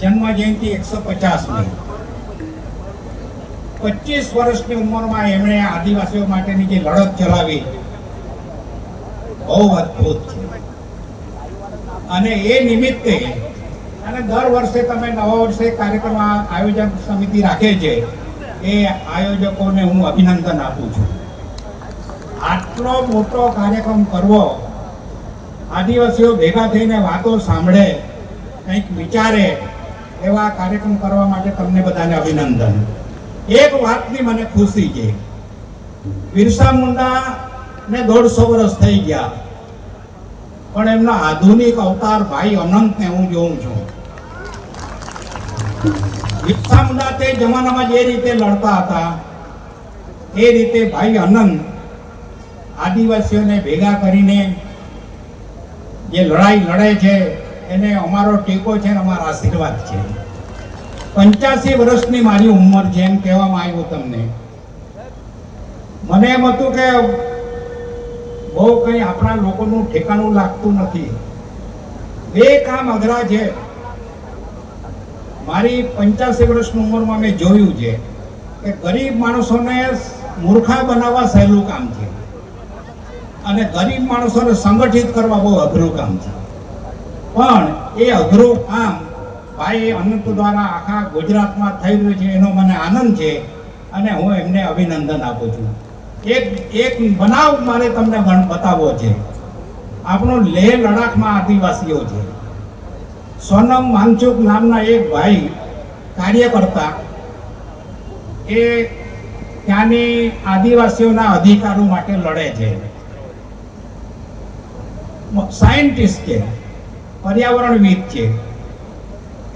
જન્મ જયંતિ એકસો પચાસમી પચીસ વર્ષની ઉંમરમાં એમણે આદિવાસીઓ માટેની જે લડત ચલાવી, બહુ અદભુત છે. અને એ નિમિત્તે, અને દર વર્ષે તમે નવા વર્ષે કાર્યક્રમ આયોજન સમિતિ રાખે છે, એ આયોજકોને હું અભિનંદન આપું છું. આટલો મોટો કાર્યક્રમ કરવો આદિવાસીઓ ભેગા થઈને વાતો સાંભળે, કંઈક વિચારે, એવા કાર્યક્રમ કરવા માટે તમને બધાને અભિનંદન. એક વાતની મને ખુશી છે. બિરસા મુંડા ને દોઢસો વર્ષ થઈ ગયા. પણ એમના આધુનિક અવતાર ભાઈ અનંતને હું જોઉં છું. બિરસા મુંડા તે જમાનામાં જે રીતે લડતા હતા, એ રીતે ભાઈ અનંત આદિવાસીઓને ભેગા કરીને જે લડાઈ લડે છે, એને અમારો ટેકો છે ને અમારા આશીર્વાદ છે. પંચ્યાસી વર્ષની મારી ઉંમર છે એમ કહેવામાં આવ્યું તમને. મને એમ હતું કે બહુ કંઈ આપણા લોકોનું ઠેકાણું લાગતું નથી. બે કામ અઘરા છે. મારી પંચ્યાસી વર્ષની ઉંમરમાં મેં જોયું છે કે ગરીબ માણસોને મૂર્ખા બનાવવા સહેલું કામ છે. અને ગરીબ માણસોને સંગઠિત કરવા બહુ અઘરું કામ છે. પણ એ અઘરું કામ ભાઈ અનંત દ્વારા આખા ગુજરાતમાં થઈ રહ્યું છે, એનો મને આનંદ છે અને હું એમને અભિનંદન આપું છું. એક એક બનાવ મારે તમને બતાવવો છે. આપણો લેહ લડાખમાં આદિવાસીઓ છે. સોનમ માંગચુક નામના એક ભાઈ કાર્યકર્તા એ ત્યાંની આદિવાસીઓના અધિકારો માટે લડે છે. સાયન્ટિસ્ટ છે પર્યાવરણવિદ છે.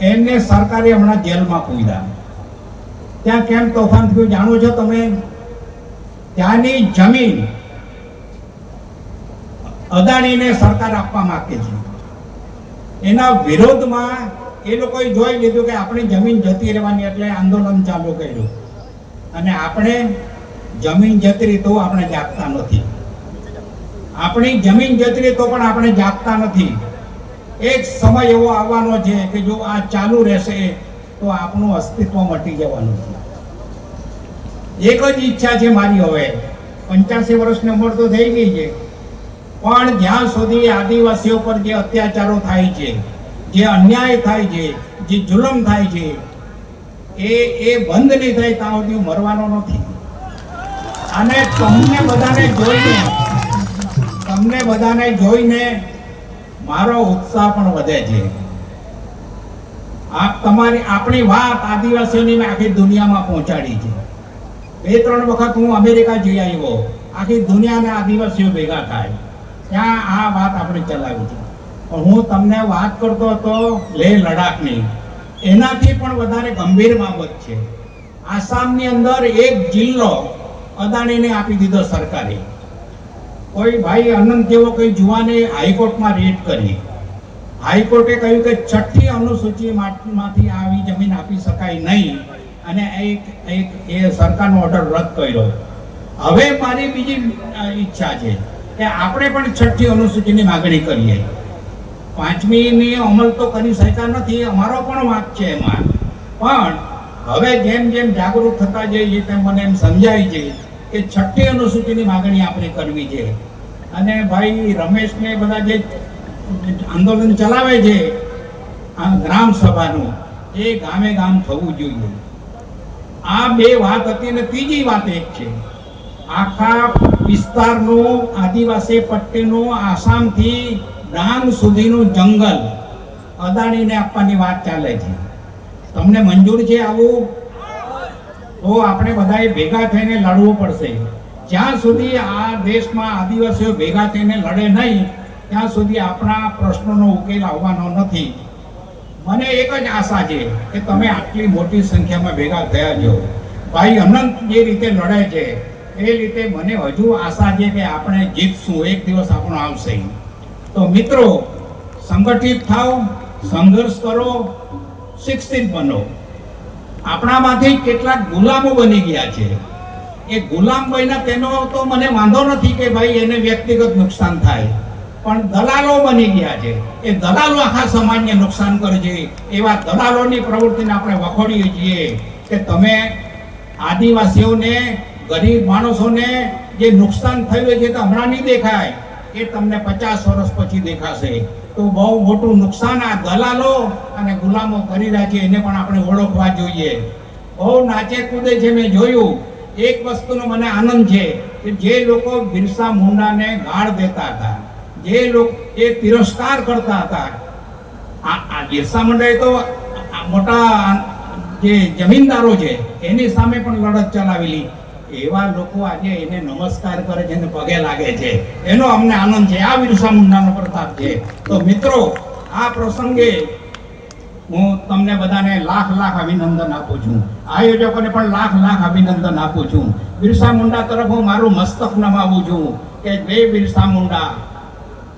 એમને સરકારે હમણાં જેલમાં પૂર્યા. ત્યાં કેમ તોફાન થયું જાણો છો તમે? ત્યાંની જમીન અદાણીને સરકાર આપવા માંગે છે. એના વિરોધમાં એ લોકોએ જોઈ લીધું કે આપણી જમીન જતી રહેવાની એટલે આંદોલન ચાલુ કર્યું. અને આપણે જમીન જતી રહી આપણે જાગતા નથી. આપણી જમીન જતી રહી તો પણ આપણે જાગતા નથી. એક સમય એવો આવવાનો છે કે જો આ ચાલુ રહેશે, તો આપણું અસ્તિત્વ મટી જવાનું છે. એક જ ઈચ્છા છે મારી હવે. પંચ્યાસી વર્ષની ઉંમર તો થઈ ગઈ છે. પણ જ્યાં સુધી આદિવાસીઓ પર જે અત્યાચારો થાય છે, જે અન્યાય થાય છે, જે જુલમ થાય છે, એ એ બંધ નહીં થાય, ત્યાં સુધી મરવાનો નથી. અને તમને બધાને જોઈને તમને બધાને જોઈને મારો ઉત્સાહ પણ વધે છે. આપ તમારી આપણી વાત આદિવાસીઓની મેં આખી દુનિયામાં પહોંચાડી છે. બે, ત્રણ વખત હું અમેરિકા જઈ આવ્યો. આખી દુનિયાના આદિવાસીઓ ભેગા થાય. ત્યાં આ વાત આપણે ચલાવી છે. હું તમને વાત કરતો હતો લેહ લડાખની. એનાથી પણ વધારે ગંભીર બાબત છે. આસામની અંદર એક જિલ્લો અદાણીને આપી દીધો સરકારે. કોઈ ભાઈ અનંત જેવો કોઈ જુવાને હાઈકોર્ટમાં રેટ કરી. હાઈકોર્ટે કહ્યું કે છઠ્ઠી અનુસૂચિમાંથી આવી જમીન આપી શકાય નહીં અને એક એક, એ સરકારનો ઓર્ડર રદ કર્યો. હવે મારી બીજી ઈચ્છા છે કે આપણે પણ છઠ્ઠી અનુસૂચિની માગણી કરીએ. પાંચમીની અમલ તો કરી શક્યા નથી, અમારો પણ વાંક છે એમાં. પણ હવે જેમ જેમ જાગૃત થતા જઈએ તેમ મને એમ સમજાય છે કે છઠ્ઠી અનુસૂચિની માગણી આપણે કરવી છે. અને ભાઈ રમેશને બધા જે આંદોલન ચલાવે છે, આ ગ્રામ સભાનું, એ ગામે ગામ થવું જોઈએ. આ બે વાત હતી અને ત્રીજી વાત એક છે. આખા વિસ્તારનું, આદિવાસી પટ્ટીનું, આસામથી ડાંગ સુધીનું જંગલ અદાણીને આપવાની વાત ચાલે છે. તમને મંજૂર છે આવું? તો આપણે બધાએ ભેગા થઈને લડવું પડશે. જ્યાં સુધી આ દેશમાં આદિવાસીઓ ભેગા થઈને લડે નહીં, ત્યાં સુધી આપણા પ્રશ્નોનો ઉકેલ આવવાનો નથી. મને એક જ આશા છે કે તમે આટલી મોટી સંખ્યામાં ભેગા થયા છો. ભાઈ અનંત જે રીતે લડે છે, એ રીતે મને હજુ આશા છે કે આપણે જીતશું. એક દિવસ આપણો આવશે. તો મિત્રો, સંગઠિત થાઓ, સંઘર્ષ કરો, શિક્ષિત બનો. આપણામાંથી કેટલાક ગુલામો બની ગયા છે. એ ગુલામ બન્યા તેનો તો મને વાંધો નથી કે ભાઈ એને વ્યક્તિગત નુકસાન થાય. પણ દલાલો બની ગયા છે. એ દલાલો આખા સમાજને નુકસાન કરે છે એવા દલાલોની પ્રવૃત્તિને આપણે વખોડીએ છીએ કે તમે આદિવાસીઓને, ગરીબ માણસોને જે નુકસાન થયું છે તો હમણાં નહીં દેખાય. એ તમને પચાસ વર્ષ પછી દેખાશે. તો બહુ મોટું નુકસાન આ દલાલો અને ગુલામો કરી રહ્યા છે એને પણ આપણે ઓળખવા જોઈએ. બહુ નાચે કૂદે છે મેં જોયું. એક વસ્તુનો મને આનંદ છે કે જે લોકો બિરસા મુંડાને ગાળ દેતા હતા, જે લોકો, એ તિરસ્કાર કરતા હતા. આ આ બિરસા મુંડાએ તો મોટા જે જમીનદારો છે, એની સામે પણ લડત ચલાવેલી. એવા લોકો આજે એને નમસ્કાર કરે છે અને પગે લાગે છે. એનો અમને આનંદ છે. આ બિરસા મુંડાનો પ્રતાપ છે. તો મિત્રો, આ પ્રસંગે હું તમને બધાને લાખ લાખ અભિનંદન આપું છું. આયોજકોને પણ લાખ લાખ અભિનંદન આપું છું. બિરસા મુંડા તરફ હું મારું મસ્તક નમાવું છું કે જય બિરસા મુંડા.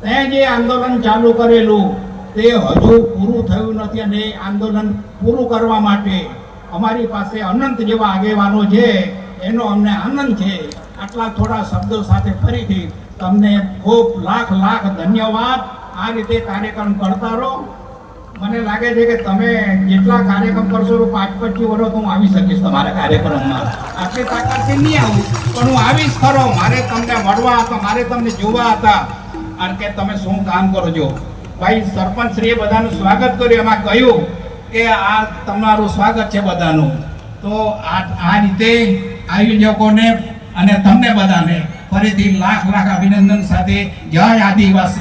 તે જે આંદોલન ચાલુ કરેલું, તે હજુ પૂરું થયું નથી અને આંદોલન પૂરું કરવા માટે અમારી પાસે અનંત જેવા આગેવાનો છે. એનો અમને આનંદ છે. આટલા થોડા શબ્દો સાથે ફરીથી તમને ખૂબ લાખ લાખ ધન્યવાદ. આ રીતે કાર્યક્રમ કરતા રહો. મને લાગે છે કે તમે જેટલા કાર્યક્રમ કરશો તો પાંચ પચીસ વર્ષ હું આવી શકીશ તમારા કાર્યક્રમમાં. આટલી તાકાતથી નહીં આવું, પણ હું આવીશ ખરો. મારે તમને મળવા હતા, મારે તમને જોવા હતા. અને કે તમે શું કામ કરો છો? ભાઈ સરપંચ શ્રીએ બધાનું સ્વાગત કર્યું. એમાં કહ્યું કે આ તમારું સ્વાગત છે બધાનું. તો આ આ રીતે આયોજકોને અને તમને બધાને ફરીથી લાખ લાખ અભિનંદન સાથે જય આદિવાસી.